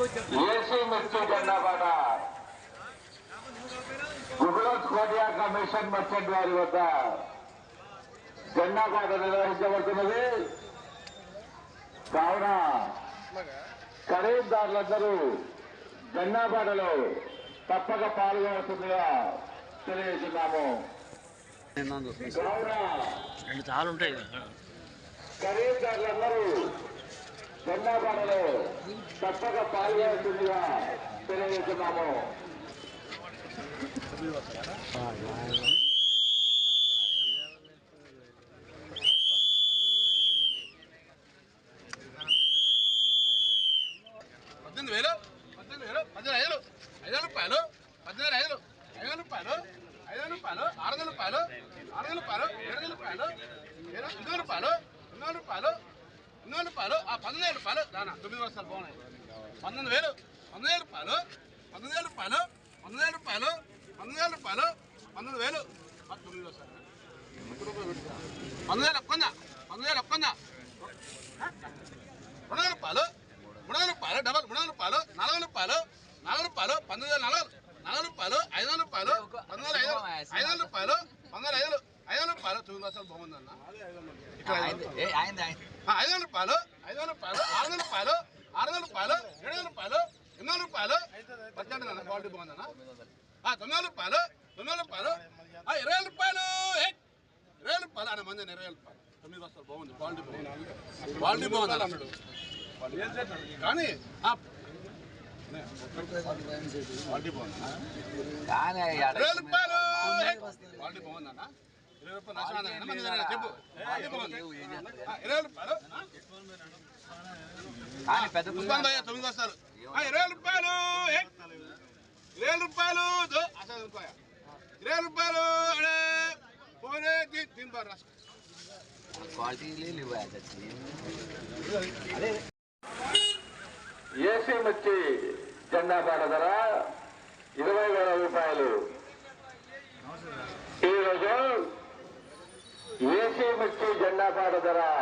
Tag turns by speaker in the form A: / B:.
A: AC మిర్చి జెండా పాట గుజరాత్ కోటియా కమిషన్ మర్చెంట్ వారి వద్ద జెండా పాట నిర్వహించబడుతున్నది. కావున ఖరీదారులందరూ జెండా పాటలో తప్పక పాల్గొనవలసిందిగా తెలియజేస్తున్నాము.
B: రెండు చాలా ఉంటాయి
A: ఖరీదారులందరూ జెండా తప్పక పాల్గొనవలసిందిగా తెలియజేస్తున్నాము.
C: పద్దెనిమిది వేలు పద్దెనిమిది వేలు పద్దెనిమిది ఐదు ఐదు వందల రూపాయలు పద్దెనిమిది ఐదు ఐదు వందల రూపాయలు ఐదు వందల రూపాయలు ఆరు వందల రూపాయలు ఆరు వందల రూపాయలు ఏడు వందల రూపాయలు ఏడు ఎనిమిది వందల రూపాయలు ఎనిమిది వందల రూపాయలు ఎనిమిది రూపాయలు ఆ పన్నెండు రూపాయలు దానా తొమ్మిది వస్తాలు బాగున్నాయి పన్నెండు వేలు పన్నెండు రూపాయలు పన్నెండు రూపాయలు పన్నెండు రూపాయలు పన్నెండు రూపాయలు పన్నెండు వేలు. తొమ్మిది వర్షాలు పన్నెండు వేలు ఒక్కందా పన్నెండు వేలు ఒక్కందా రెండు రూపాయలు మూడు రూపాయలు డబల్ మూడు రూపాయలు నలభై రూపాయలు నలభై రూపాయలు పంతొమ్మిది వేల నలభై నాలుగు రూపాయలు ఐదు వందల రూపాయలు పంతొమ్మిది వేల ఐదు ఐదు వందల రూపాయలు పంతొమ్మిది వేల ఐదు ఐదు బాగుందన్న ఐదు వందల రూపాయలు ఐదు వందల రూపాయలు ఆరు వందల రూపాయలు ఆరు వందల రూపాయలు ఏడు వందల రూపాయలు ఎనిమిది వందల రూపాయలు పద్దెనిమిది అన్న క్వాలిటీ బాగుందన్న ఆ, తొమ్మిది వందల రూపాయలు తొమ్మిది వందల రూపాయలు ఆ, ఇరవై వేల రూపాయలు ఇరవై వేల రూపాయలు అన్న మంది ఇరవై వేల రూపాయలు తొమ్మిది వస్తారు బాగుంది క్వాలిటీ బాగుంది క్వాలిటీ బాగుంది అన్నాడు కానీ ఆ, క్వాలిటీ బాగుంది క్వాలిటీ బాగుందన్న ఇరవై రూపాయలు నష్టం మంది చెప్పు ఇరవై రూపాయలు ఉస్మాన్ భయ్య తొమ్మిది వస్తారు ఇరవై రూపాయలు ఇరవై రూపాయలు ఇరవై రూపాయలు అడే పోనే
A: ఏసీ వచ్చి జెండా పాట ధర ఇరవై వేల రూపాయలు. ఏసీ మిర్చి